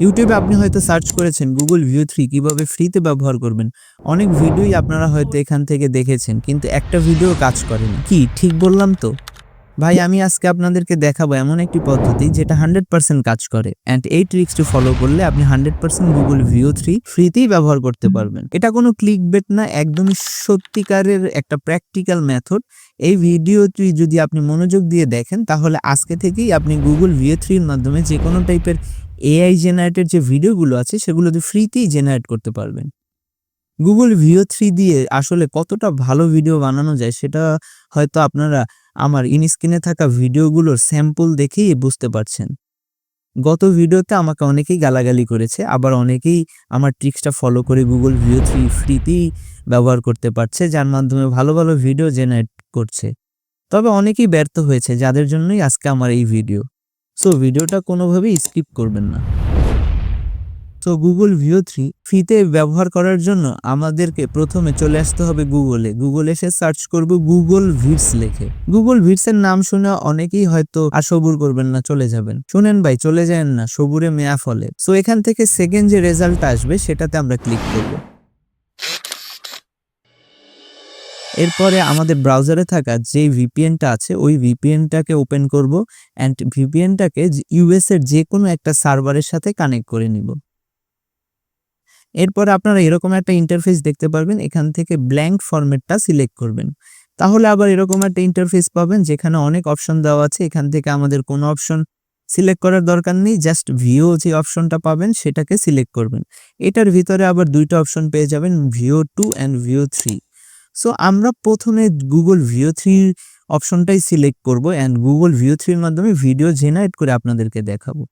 ইউটিউবে আপনি হয়তো সার্চ করেছেন গুগল ভিউ থ্রি কীভাবে ফ্রিতে ব্যবহার করবেন। অনেক ভিডিওই আপনারা হয়তো এখান থেকে দেখেছেন কিন্তু একটা ভিডিও কাজ করেনি কি ঠিক বললাম তো? ভাই আমি আজকে আপনাদেরকে দেখাবো এমন একটি পদ্ধতি যেটা হান্ড্রেড পার্সেন্ট কাজ করে। অ্যান্ড এই ট্রিক্সটি ফলো করলে আপনি hundred percent Google Veo three ফ্রিতেই ব্যবহার করতে পারবেন। এটা কোনো ক্লিক বেট না একদমই সত্যিকারের একটা প্র্যাকটিক্যাল মেথড। এই ভিডিওটি যদি আপনি মনোযোগ দিয়ে দেখেন তাহলে আজকে থেকেই আপনি গুগল ভিউ থ্রির মাধ্যমে যে কোনো টাইপের এআই জেনারেটেড যে ভিডিওগুলো আছে সেগুলোতে ফ্রিতেই জেনারেট করতে পারবেন। গুগল ভিও থ্রি দিয়ে আসলে কতটা ভালো ভিডিও বানানো যায়, সেটা হয়তো আপনারা আমার ইনস্ক্রিনে থাকা ভিডিওগুলোর স্যাম্পল দেখেই বুঝতে পারছেন। গত ভিডিওতে আমাকে অনেকেই গালাগালি করেছে, আবার অনেকেই আমার ট্রিক্সটা ফলো করে গুগল ভিও থ্রি ফ্রিতেই ব্যবহার করতে পারছে, যার মাধ্যমে ভালো ভালো ভিডিও জেনারেট করছে। তবে অনেকেই ব্যর্থ হয়েছে, যাদের জন্যই আজকে আমার এই ভিডিও সো ভিডিওটা কোনোভাবেই স্কিপ করবেন না। তো গুগল ভিও থ্রি ফ্রিতে ব্যবহার করার জন্য আমাদেরকে প্রথমে চলে আসতে হবে গুগলে গুগল এসে সার্চ করব গুগল ভিডস লেখে। গুগল ভিডস এর নাম শুনে অনেকেই হয়তো আর সবুর করবেন না, চলে যাবেন। শুনেন ভাই, চলে যাবেন না, সবুরে মেয়া ফলে। সো এখান থেকে সেকেন্ড যে রেজাল্ট আসবে, সেটাতে আমরা ক্লিক করব। এরপরে আমাদের ব্রাউজারে থাকা যে ভিপিএনটা আছে, ওই ভিপিএনটাকে ওপেন করব অ্যান্ড ভিপিএনটাকে ইউএস এর যে কোনো একটা সার্ভারের সাথে কানেক্ট করে নিব। এরপর আপনারা এরকম একটা ইন্টারফেস দেখতে পারবেন, এখান থেকে ব্ল্যাঙ্ক ফরম্যাটটা সিলেক্ট করবেন। তাহলে আবার এরকম একটা ইন্টারফেস পাবেন, যেখানে অনেক অপশন দেওয়া আছে, এখান থেকে আমাদের কোনো অপশন সিলেক্ট করার দরকার নেই জাস্ট ভিও যে অপশনটা পাবেন, সেটাকে সিলেক্ট করবেন। এটার ভিতরে আবার দুইটা অপশন পেয়ে যাবেন Veo two and Veo three so আমরা প্রথমে গুগল ভিও থ্রির অপশনটাই সিলেক্ট করব অ্যান্ড গুগল ভিও থ্রির মাধ্যমে ভিডিও জেনারেট করে আপনাদেরকে দেখাবো।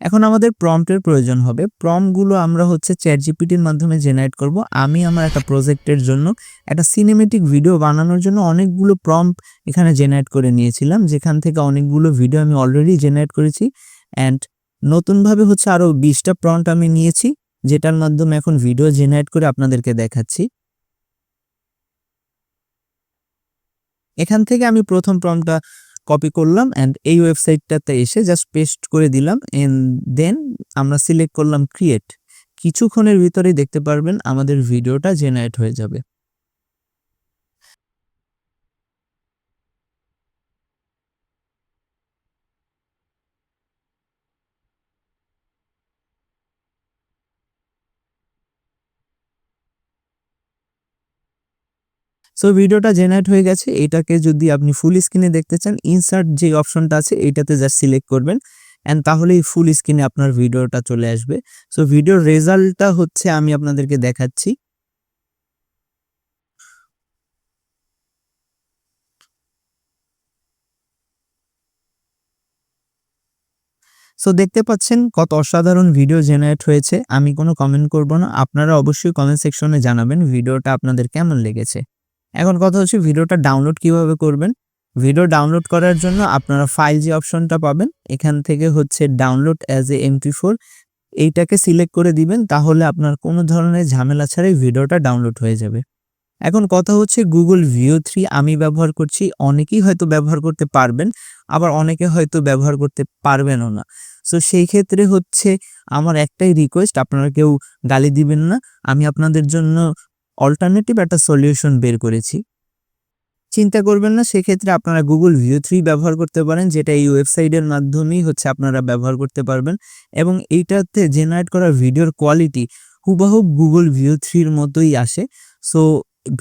এখন আমাদের প্রম্পটের প্রয়োজন হবে। প্রম্পটগুলো আমরা হচ্ছে চ্যাট জিপিটির মাধ্যমে জেনারেট করব। আমি আমার একটা প্রজেক্টের জন্য, একটা সিনেমেটিক ভিডিও বানানোর জন্য অনেকগুলো প্রম্পট এখানে জেনারেট করে নিয়েছিলাম। যেখান থেকে অনেকগুলো ভিডিও আমি অলরেডি জেনারেট করেছি অ্যান্ড নতুনভাবে হচ্ছে আরও বিশটা প্রম্পট আমি নিয়েছি, যেটার মাধ্যমে এখন ভিডিও জেনারেট করে আপনাদেরকে দেখাচ্ছি। এখান থেকে আমি প্রথম প্রমটা কপি করলাম অ্যান্ড এই ওয়েবসাইটটাতে এসে জাস্ট পেস্ট করে দিলাম এন্ড দেন আমরা সিলেক্ট করলাম ক্রিয়েট কিছুক্ষণের ভিতরেই দেখতে পারবেন আমাদের ভিডিওটা জেনারেট হয়ে যাবে। সো ভিডিওটা জেনারেট হয়ে গেছে। এটাকে যদি আপনি ফুল স্ক্রিনে দেখতে চান ইনসার্ট যে অপশনটা আছে এইটাতে জাস্ট সিলেক্ট করবেন। অ্যান্ড তাহলেই ফুল স্ক্রিনে আপনার ভিডিওটা চলে আসবে। সো ভিডিওর রেজাল্টটা হচ্ছে আমি আপনাদেরকে দেখাচ্ছি। সো দেখতে পাচ্ছেন কত অসাধারণ ভিডিও জেনারেট হয়েছে। আমি কোনো কমেন্ট করব না। আপনারা অবশ্যই কমেন্ট সেকশনে জানাবেন ভিডিওটা আপনাদের কেমন লেগেছে। এখন কথা হচ্ছে ভিডিওটা ডাউনলোড কীভাবে করবেন? ভিডিও ডাউনলোড করার জন্য আপনারা ফাইল যে অপশনটা পাবেন, এখান থেকে হচ্ছে download as a MP four এইটাকে সিলেক্ট করে দিবেন, তাহলে আপনার কোনো ধরনের ঝামেলা ছাড়াই ভিডিওটা ডাউনলোড হয়ে যাবে। এখন কথা হচ্ছে গুগল ভিও থ্রি আমি ব্যবহার করছি, অনেকেই হয়তো ব্যবহার করতে পারবেন, আবার অনেকে হয়তো ব্যবহার করতে পারবেনও না। সো সেই ক্ষেত্রে হচ্ছে আমার একটাই রিকোয়েস্ট আপনারা কেউ গালি দিবেন না, আমি আপনাদের জন্য অল্টারনেটিভ একটা সলিউশন বের করেছি। চিন্তা করবেন না, সেক্ষেত্রে আপনারা গুগল ভিও থ্রি ব্যবহার করতে পারেন, যেটা এই ওয়েবসাইটের মাধ্যমেই হচ্ছে আপনারা ব্যবহার করতে পারবেন। এবং এইটাতে জেনারেট করা ভিডিওর কোয়ালিটি হুবাহুব গুগল ভিও থ্রির মতোই আসে। সো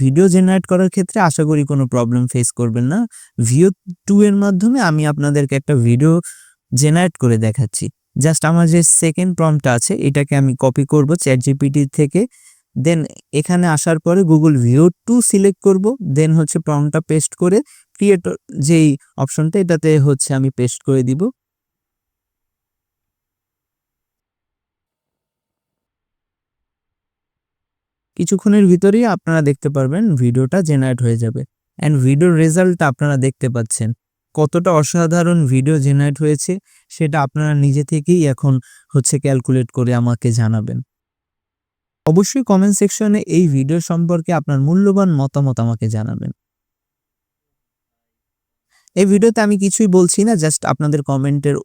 ভিডিও জেনারেট করার ক্ষেত্রে আশা করি কোনো প্রবলেম ফেস করবেন না। ভিও টু এর মাধ্যমে আমি আপনাদেরকে একটা ভিডিও জেনারেট করে দেখাচ্ছি। জাস্ট আমার যে সেকেন্ড প্রম্পটা আছে, এটাকে আমি কপি করব চ্যাট জিপিটি থেকে। দেন এখানে আসার পরে গুগল ভিও টু সিলেক্ট করব। দেন হচ্ছে প্রমটা পেস্ট করে ক্রিয়েট যেই অপশনটা এটাতে হচ্ছে আমি পেস্ট করে দিব। কিছুক্ষণের ভিতরেই আপনারা দেখতে পারবেন ভিডিওটা জেনারেট হয়ে যাবে। অ্যান্ড ভিডিওর রেজাল্টটা আপনারা দেখতে পাচ্ছেন। কতটা অসাধারণ ভিডিও জেনারেট হয়েছে, সেটা আপনারা নিজে থেকেই এখন হচ্ছে ক্যালকুলেট করে আমাকে জানাবেন। অবশ্যই কমেন্ট সেকশনে এই ভিডিও সম্পর্কে আপনার মূল্যবান মতামত আমাকে জানাবেন এই ভিডিওতে আমি কিছুই বলছি না জাস্ট আপনাদের কমেন্টের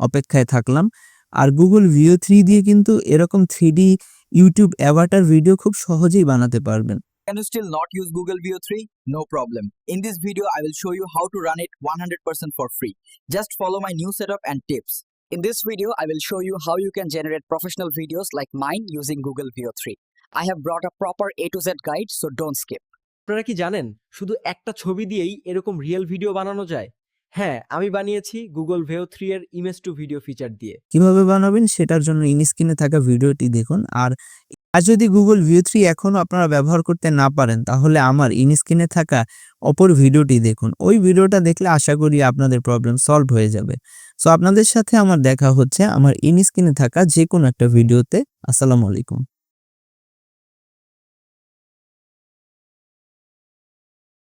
অপেক্ষায় থাকলাম আর গুগল ভিও থ্রি দিয়ে কিন্তু এরকম থ্রি ইউটিউব অ্যাভাটার ভিডিও খুব সহজেই বানাতে পারবেন Can you still not use Google Veo 3? No problem. In this video, I will show you how to run it 100% for free. Just follow my new setup and tips. In this video, I will show you how you can generate professional videos like mine using Google Veo 3. I have brought a proper A to Z guide, so don't skip. আপনারা কি জানেন শুধু একটা ছবি দিয়েই এরকম real video বানানো যায় হ্যাঁ আমি বানিয়েছি গুগল ভেও থ্রি এর ইমেজ টু ভিডিও ফিচার দিয়ে। কীভাবে বানাবেন সেটার জন্য ইনস্ক্রিনে থাকা ভিডিওটি দেখুন। আর আর যদি গুগল ভিউ থ্রি এখনও আপনারা ব্যবহার করতে না পারেন, তাহলে আমার ইনস্ক্রিনে থাকা অপর ভিডিওটি দেখুন। ওই ভিডিওটা দেখলে আশা করি আপনাদের প্রবলেম সলভ হয়ে যাবে। সো আপনাদের সাথে আমার দেখা হচ্ছে আমার ইনস্ক্রিনে থাকা যে কোনো একটা ভিডিওতে আসসালামু আলাইকুম।